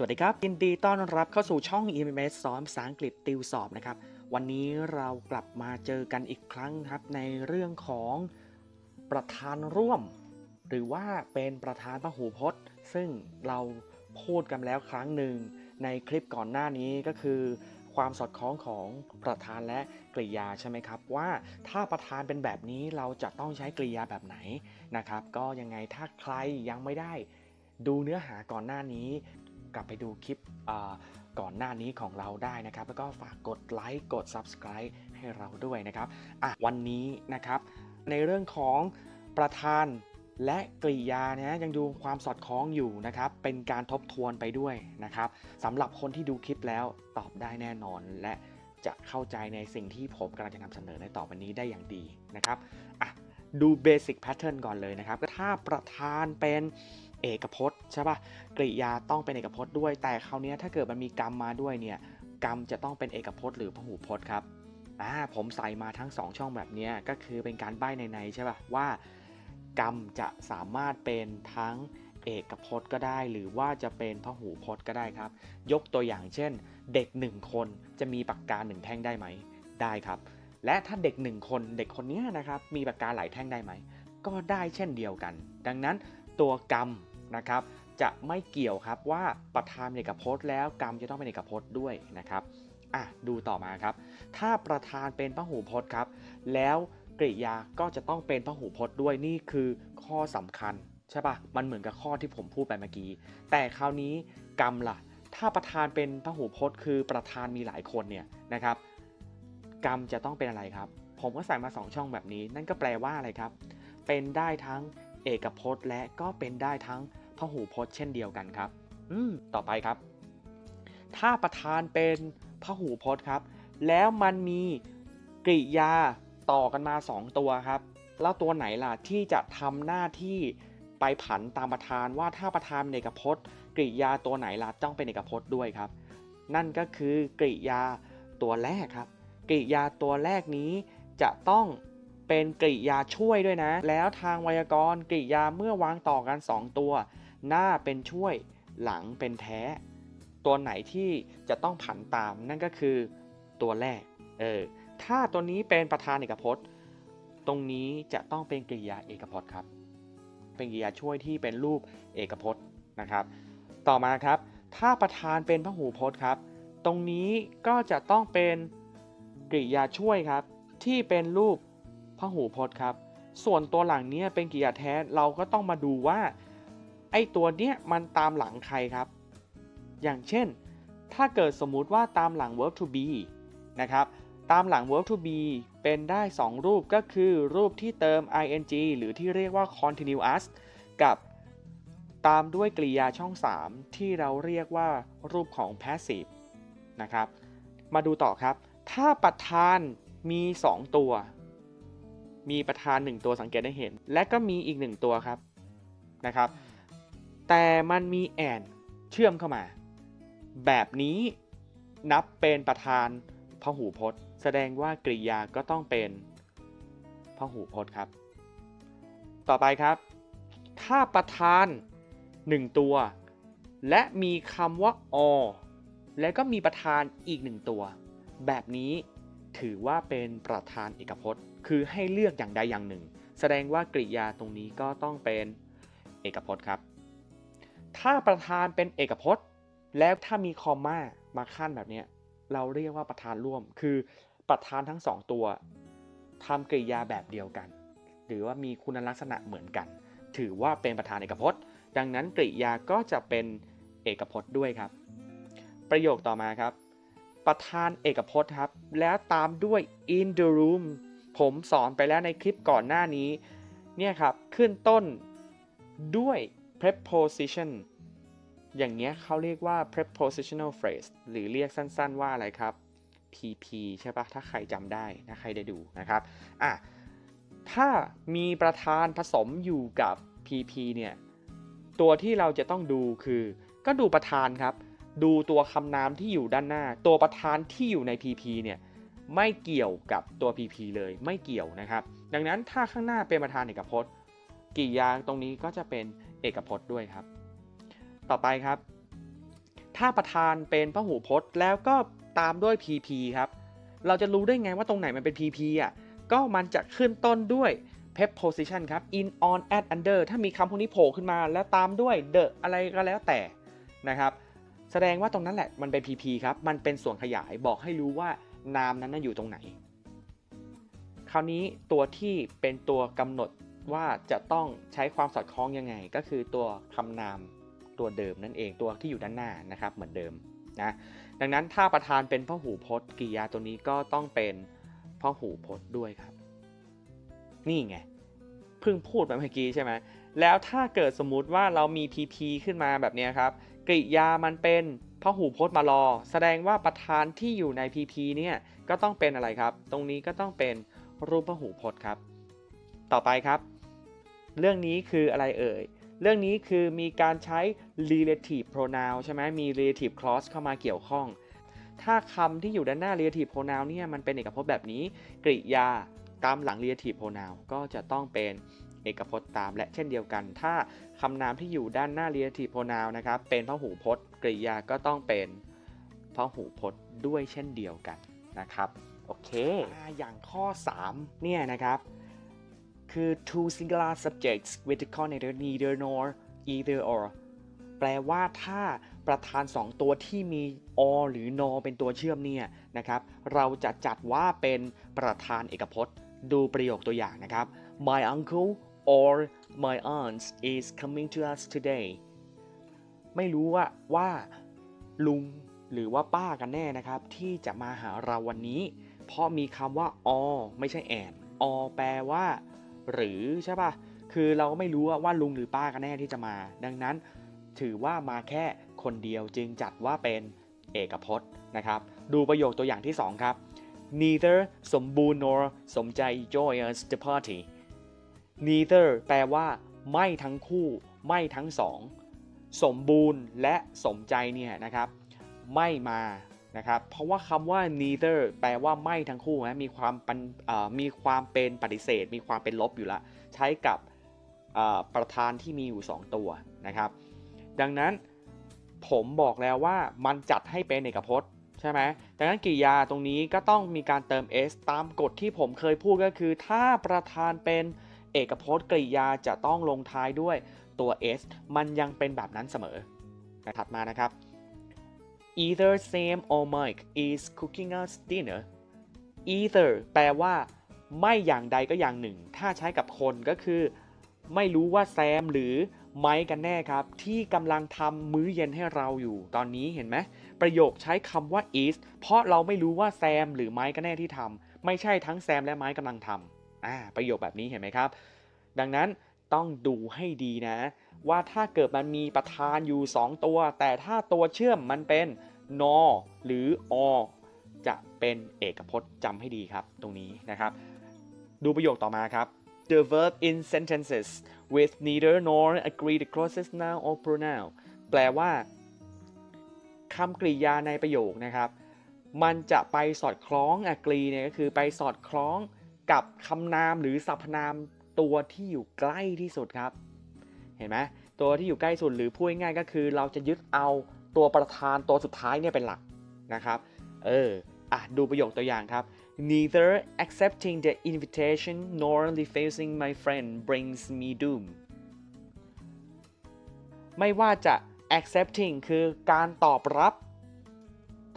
สวัสดีครับยินดีต้อนรับเข้าสู่ช่อง EMS สอนภาษาอังกฤษติวสอบนะครับ วันนี้เรากลับมาเจอกันอีกครั้งครับ ในเรื่องของประธานร่วม หรือว่าเป็นประธานพหูพจน์ ซึ่งเราพูดกันแล้วครั้งหนึ่ง ในคลิปก่อนหน้านี้ก็คือ ความสอดคล้องของประธานและกริยาใช่ไหมครับ ว่าถ้าประธานเป็นแบบนี้เราจะต้องใช้กริยาแบบไหนนะครับ ก็ยังไงถ้าใครยังไม่ได้ดูเนื้อหาก่อนหน้านี้ กลับไปดูคลิปก่อนหน้านี้ของเราได้นะครับ แล้วก็ฝากกดไลค์กด Subscribe ให้เราด้วยนะครับอะวันนี้นะครับ ในเรื่องของประธานและกริยานะยังดูความสอดคล้องอยู่นะครับ เป็นการทบทวนไปด้วยนะครับสำหรับคนที่ดูคลิปแล้วตอบได้แน่นอนและจะเข้าใจในสิ่งที่ผมกำลังจะนำเสนอในต่อไปนี้ได้อย่างดีนะครับอะดูเบสิ c แพทเทิร์นก่อนเลยนะครับ ถ้าประธานเป็น เอกพจน์ใช่ปะกริยาต้องเป็นเอกพจน์ด้วย แต่คราวนี้ถ้าเกิดมันมีกรรมมาด้วยเนี่ยกรรมจะต้องเป็นเอกพจน์หรือพหูพจน์ครับอ่าผมใส่มาทั้ง 2 ช่องแบบนี้ก็คือเป็นการใบ้ในๆใช่ป่ะว่ากรรมจะสามารถเป็นทั้งเอกพจน์ก็ได้ หรือว่าจะเป็นพหูพจน์ก็ได้ครับ ยกตัวอย่างเช่น เด็ก 1 คนจะมีปากกา1แท่งได้ไหมได้ครับ และถ้าเด็ก 1 คนเด็กคนนี้นะครับมีปากกาหลายแท่งได้ไหมก็ได้เช่นเดียวกัน ดังนั้นตัวกรรม นะครับจะไม่เกี่ยวครับว่าประธานเป็นเอกพจน์แล้วกรรมจะต้องเป็นเอกพจน์ด้วยนะครับอะดูต่อมาครับ ถ้าประธานเป็นพหูพจน์ครับ แล้วกริยาก็จะต้องเป็นพหูพจน์ด้วยนี่คือข้อสำคัญใช่ปะมันเหมือนกับข้อที่ผมพูดไปเมื่อกี้ แต่คราวนี้กรรมล่ะ ถ้าประธานเป็นพหูพจน์ คือประธานมีหลายคนเนี่ยนะครับ กรรมจะต้องเป็นอะไรครับ ผมก็ใส่มา 2 ช่องแบบนี้ นั่นก็แปลว่าอะไรครับ เป็นได้ทั้ง อกพจน์ และก็เป็นได้ทั้งพหูพจน์เช่นเดียวกันครับ อืม ต่อไปครับ ถ้าประธานเป็นพหูพจน์ครับ แล้วมันมีกริยาต่อกันมา 2 ตัวครับ แล้วตัวไหนล่ะที่จะทำหน้าที่ไปผันตามประธานว่าถ้าประธานเป็นเอกพจน์ กริยาตัวไหนล่ะต้องเป็นเอกพจน์ด้วยครับ นั่นก็คือกริยาตัวแรกครับ กริยาตัวแรกนี้จะต้อง เป็นกริยาช่วยด้วยนะ แล้วทางไวยากรณ์กริยาเมื่อวางต่อกัน 2 ตัว หน้าเป็นช่วย หลังเป็นแท้ ตัวไหนที่จะต้องผันตามนั่นก็คือตัวแรก เออ ถ้าตัวนี้เป็นประธานเอกพจน์ ตรงนี้จะต้องเป็นกริยาเอกพจน์ครับ เป็นกริยาช่วยที่เป็นรูปเอกพจน์นะครับ ต่อมาครับ ถ้าประธานเป็นพหูพจน์ครับ ตรงนี้ก็จะต้องเป็นกริยาช่วยครับ ที่เป็นรูป พหูพจน์ครับ ส่วนตัวหลังเนี้ยเป็นกริยาแท้เราก็ต้องมาดูว่า ไอ้ตัวเนี้ยมันตามหลังใครครับ อย่างเช่น ถ้าเกิดสมมุติว่าตามหลัง verb to be นะครับตามหลัง verb to be เป็นได้ 2 รูปก็คือรูปที่เติม ing หรือที่เรียกว่า continuous กับตามด้วยกริยาช่อง 3 ที่เราเรียกว่ารูปของ passive นะครับ มาดูต่อครับ ถ้าประธานมี 2 ตัว มีประธาน 1 ตัวสังเกตได้เห็น และก็มีอีก 1 ตัวครับนะครับ แต่มันมี and เชื่อมเข้ามา แบบนี้นับเป็นประธานพหูพจน์ แสดงว่ากริยาก็ต้องเป็นพหูพจน์ครับ ต่อไปครับ ถ้าประธาน 1 ตัว และมีคำว่า or และก็มีประธานอีก1ตัว แบบนี้ถือว่าเป็นประธานเอกพจน์ คือให้เลือกอย่างใดอย่างหนึ่ง แสดงว่ากริยาตรงนี้ก็ต้องเป็นเอกพจน์ครับ ถ้าประธานเป็นเอกพจน์ แล้วถ้ามีคอมมามาขั้นแบบนี้เราเรียกว่าประธานร่วม คือประธานทั้งสองตัวทำกริยาแบบเดียวกัน หรือว่ามีคุณลักษณะเหมือนกัน ถือว่าเป็นประธานเอกพจน์ ดังนั้นกริยาก็จะเป็นเอกพจน์ด้วยครับ ประโยคต่อมาครับ ประธานเอกพจน์ครับ แล้วตามด้วย in the room ผมสอนไปแล้วในคลิปก่อนหน้านี้ เนี่ยครับ ขึ้นต้นด้วย preposition อย่างเงี้ยเขาเรียกว่า prepositional phrase หรือเรียกสั้นๆว่าอะไรครับ PP ใช่ปะถ้าใครจำได้ถ้าใครได้ดูนะครับ อะ ถ้ามีประธานผสมอยู่กับ PP เนี่ย ตัวที่เราจะต้องดูคือ ก็ดูประธานครับ ดูตัวคำนามที่อยู่ด้านหน้า ตัวประธานที่อยู่ใน PP เนี่ย ไม่เกี่ยวกับตัว PP เลยไม่เกี่ยวนะครับ ดังนั้นถ้าข้างหน้าเป็นประธานเอกพจน์กริยาตรงนี้ก็จะเป็นเอกพจน์ด้วยครับ ต่อไปครับ ถ้าประธานเป็นพหูพจน์แล้วก็ตามด้วย PP ครับ เราจะรู้ได้ไงว่าตรงไหนมันเป็น PP อะก็มันจะขึ้นต้นด้วย preposition ครับ in on at under ถ้ามีคำพวกนี้โผล่ขึ้นมาแล้วตามด้วย the อะไรก็แล้วแต่นะครับ แสดงว่าตรงนั้นแหละมันเป็น PP ครับ มันเป็นส่วนขยายบอกให้รู้ว่า นามนั้นอยู่ตรงไหน คราวนี้ตัวที่เป็นตัวกำหนดว่าจะต้องใช้ความสอดคล้องยังไง ก็คือตัวคำนามตัวเดิมนั่นเองตัวที่อยู่ด้านหน้านะครับเหมือนเดิมนะดังนั้นถ้าประธานเป็นพหูพจน์กริยาตัวนี้ก็ต้องเป็นพหูพจน์ด้วยครับ นี่ไงเพิ่งพูดไปเมื่อกี้ใช่ไหมแล้วถ้าเกิดสมมุติว่าเรามี PP ขึ้นมาแบบนี้ครับกริยามันเป็น พหูพจน์มารอ แสดงว่าประธานที่อยู่ใน PP เนี่ยก็ต้องเป็นอะไรครับ ตรงนี้ก็ต้องเป็นรูปพหูพจน์ครับ ต่อไปครับ เรื่องนี้คืออะไรเอ่ย เรื่องนี้คือมีการใช้ relative pronoun ใช่ไหมมี relative clause เข้ามาเกี่ยวข้อง ถ้าคำที่อยู่ด้านหน้า relative pronoun เนี่ยมันเป็นเอกพจน์แบบนี้ กริยาตามหลัง relative pronoun ก็จะต้องเป็น เอกพจน์ตามและเช่นเดียวกัน ถ้าคำนามที่อยู่ด้านหน้า relative pronoun นะครับเป็นพหูพจน์ กริยาก็ต้องเป็นพหูพจน์ด้วยเช่นเดียวกันนะครับโอเคออย่างข้อ 3 เนี่ยนะครับ คือ two singular subjects with the connotator neither nor either or แปลว่าถ้าประธาน 2 ตัวที่มี or หรือ nor เป็นตัวเชื่อมเนี่ยนะครับ เราจะจัดว่าเป็นประธานเอกพจน์ ดูประโยคตัวอย่างนะครับ My uncle or my aunt is coming to us today ไม่รู้ว่าว่าลุงหรือว่าป้ากันแน่นะครับ ที่จะมาหาเราวันนี้ เพราะมีคำว่า or ไม่ใช่ and or แปลว่า หรือใช่ปะ่ะคือเราไม่รู้ว่าลุงหรือป้ากันแน่ที่จะมา ดังนั้น ถือว่ามาแค่คนเดียวจึงจัดว่าเป็นเอกพจน์นะครับ ดูประโยคตัวอย่างที่ 2 ครับ neither สมบูรณ์ nor สมใจ joyous the party neither แปลว่า ไม่ทั้งคู่ ไม่ทั้งสอง สมบูรณ์และสมใจเนี่ยนะครับ ไม่มานะครับเพราะว่าคำว่า neither แปลว่าไม่ทั้งคู่นะมีความมีความเป็นปฏิเสธ มีความเป็นลบอยู่แล้วใช้กับประธานที่มีอยู่ 2 ตัวนะครับ ดังนั้นผมบอกแล้วว่ามันจัดให้เป็นเอกพจน์ใช่ไหมดังนั้นกริยาตรงนี้ก็ต้องมีการเติม s ตามกฎที่ผมเคยพูดก็คือ ถ้าประธานเป็น เอกพจน์กริยาจะต้องลงท้ายด้วยตัว s มันยังเป็นแบบนั้นเสมอถัดมานะครับ either Sam or Mike is cooking us dinner either แปลว่า ไม่อย่างใดก็อย่างหนึ่ง ถ้าใช้กับคนก็คือ ไม่รู้ว่าแซมหรือไมค์กันแน่ครับ ที่กำลังทำมื้อเย็นให้เราอยู่ ตอนนี้เห็นไหมประโยคใช้คำว่า is เพราะเราไม่รู้ว่าแซมหรือไมค์กันแน่ที่ทำไม่ใช่ทั้งแซมและไมค์กำลังทำ อ่าประโยคแบบนี้เห็นไหมครับ ดังนั้นต้องดูให้ดีนะ ว่าถ้าเกิดมันมีประธานอยู่ 2 ตัว แต่ถ้าตัวเชื่อมมันเป็นนอหรืออจะเป็นเอกพจน์จำให้ดีครับ ตรงนี้นะครับ ดูประโยคต่อมาครับ the verb in sentences with neither nor agree the clauses noun or pronoun แปลว่าคำกริยาในประโยคนะครับ มันจะไปสอดคล้อง agree เนี่ยก็คือไปสอดคล้อง กับคำนามหรือสรรพนามตัวที่อยู่ใกล้ที่สุดครับ เห็นไหมตัวที่อยู่ใกล้สุดหรือพูดง่ายๆก็คือ เราจะยึดเอาตัวประธานตัวสุดท้ายเนี่ยเป็นหลักนะครับเอออะดูประโยคตัวอย่างครับ neither accepting the invitation nor refusing my friend brings me doom ไม่ว่าจะ accepting คือการตอบรับ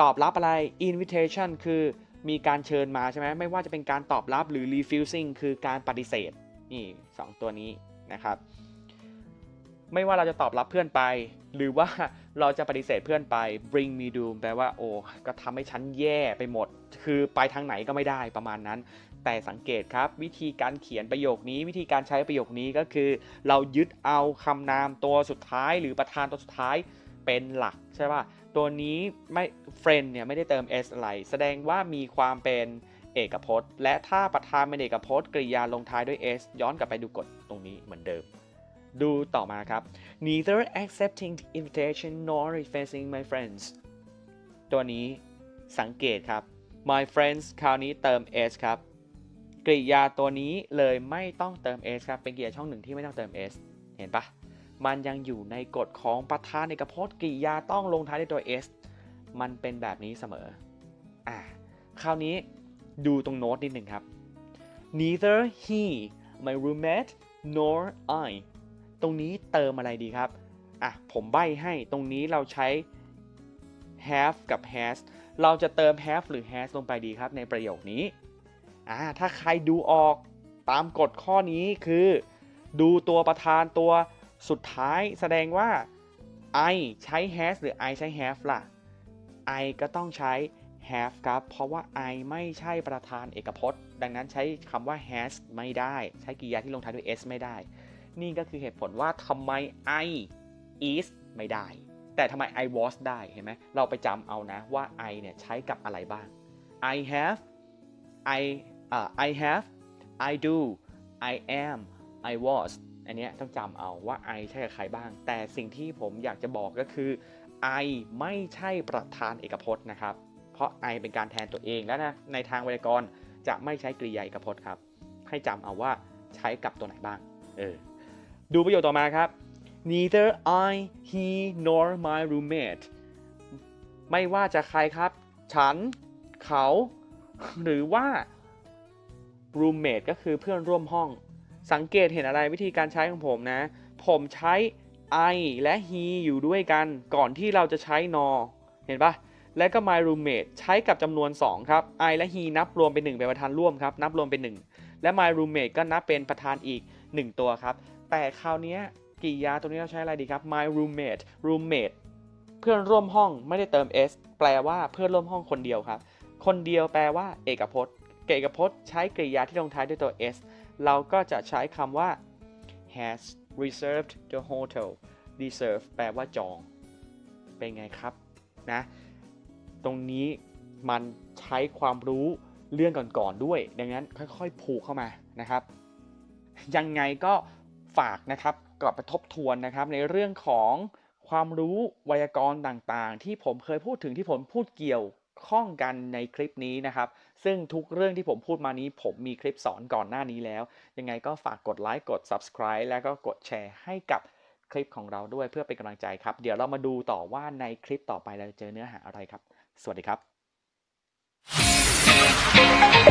ตอบรับอะไร invitation คือ มีการเชิญมาใช่ไหมไม่ว่าจะเป็นการตอบรับหรือ refusing คือการปฏิเสธนี่สองตัวนี้นะครับ ไม่ว่าเราจะตอบรับเพื่อนไป หรือว่าเราจะปฏิเสธเพื่อนไป bring me doom แปลว่าโอ้ก็ทำให้ฉันแย่ไปหมด คือไปทางไหนก็ไม่ได้ประมาณนั้น แต่สังเกตครับ วิธีการเขียนประโยคนี้ วิธีการใช้ประโยคนี้ก็คือ เรายึดเอาคำนามตัวสุดท้าย หรือประธานตัวสุดท้าย เป็นหลักใช่ป่ะ ตัวนี้ไม่ friend เนี่ยไม่ได้เติม s อะไร แสดงว่ามีความเป็นเอกพจน์ และถ้าประธานเป็นเอกพจน์กริยาลงท้ายด้วย s ย้อนกลับไปดูกฎตรงนี้เหมือนเดิม ดูต่อมาครับ neither accepting the invitation nor refusing my friends ตัวนี้สังเกตครับ my friends คราวนี้เติม s ครับกริยาตัวนี้เลยไม่ต้องเติม s ครับ เป็นกริยาช่องหนึ่งที่ไม่ต้องเติม s เห็นปะ มันยังอยู่ในกฎของประธานเอกพจน์กริยาต้องลงท้ายด้วยตัว s มันเป็นแบบนี้เสมอ อ่า คราวนี้ดูตรงโน้ตนิดหนึ่งครับ neither he my roommate nor I ตรงนี้เติมอะไรดีครับ อะ ผมใบ้ให้ตรงนี้เราใช้ have กับ has เราจะเติม have หรือ has ลงไปดีครับในประโยคนี้ อ่า ถ้าใครดูออกตามกฎข้อนี้คือ ดูตัวประธานตัว สุดท้ายแสดงว่า I ใช้ has หรือ I ใช้ have ล่ะ I ก็ต้องใช้ have ครับ เพราะว่า I ไม่ใช่ประธานเอกพจน์ ดังนั้นใช้คำว่า has ไม่ได้ ใช้กริยาที่ลงท้ายด้วย s ไม่ได้ นี่ก็คือเหตุผลว่าทำไม I is ไม่ได้ แต่ทำไม I was ได้ เห็นไหม เราไปจำเอานะว่า I เนี่ยใช้กับอะไรบ้าง I have I อ่า I have I do I am I was อันนี้ต้องจำเอาว่า I ใช่กับใครบ้าง แต่สิ่งที่ผมอยากจะบอกก็คือ I ไม่ใช่ประธานเอกพจน์นะครับ เพราะ I เป็นการแทนตัวเองแล้วนะในทางไวยากรณ์จะไม่ใช้กริยาเอกพจน์ครับ ให้จำเอาว่าใช้กับตัวไหนบ้าง เออ ดูประโยคต่อมาครับ neither I he nor my roommate ไม่ว่าจะใครครับ ฉัน เขา หรือว่า roommate ก็คือเพื่อนร่วมห้อง สังเกตเห็นอะไรวิธีการใช้ของผมนะ ผมใช้ I และ he อยู่ด้วยกัน ก่อนที่เราจะใช้ nor เห็นปะและก็ my roommate ใช้กับจำนวน 2 ครับ I และ he นับรวมเป็น 1 เป็นประธานร่วมครับ นับรวมเป็น 1 และ my roommate ก็นับเป็นประธานอีก 1 ตัวครับ แต่คราวนี้กริยาตัวนี้เราใช้อะไรดีครับ my roommate roommate เพื่อนร่วมห้องไม่ได้เติม s แปลว่าเพื่อนร่วมห้องคนเดียวครับ คนเดียวแปลว่า เอกพจน์ เอกพจน์ ใช้กริยาที่ลงท้ายด้วยตัว s เราก็จะใช้คำว่า has reserved the hotel reserve แปลว่าจอง เป็นไงครับนะ ตรงนี้มันใช้ความรู้เรื่องก่อนๆด้วย ดังนั้นค่อยๆ ผูกเข้ามานะครับ ยังไงก็ฝากนะครับกลับไปทบทวนนะครับในเรื่องของความรู้ไวยากรณ์ต่างๆ ที่ผมเคยพูดถึงที่ผมพูดเกี่ยว ข้องกันในคลิปนี้นะครับ ซึ่งทุกเรื่องที่ผมพูดมานี้ ผมมีคลิปสอนก่อนหน้านี้แล้ว ยังไงก็ฝากกดไลค์กด subscribe แล้วก็กดแชร์ให้กับคลิปของเราด้วยเพื่อเป็นกำลังใจครับ เดี๋ยวเรามาดูต่อว่าในคลิปต่อไปเราจะเจอเนื้อหาอะไรครับ สวัสดีครับ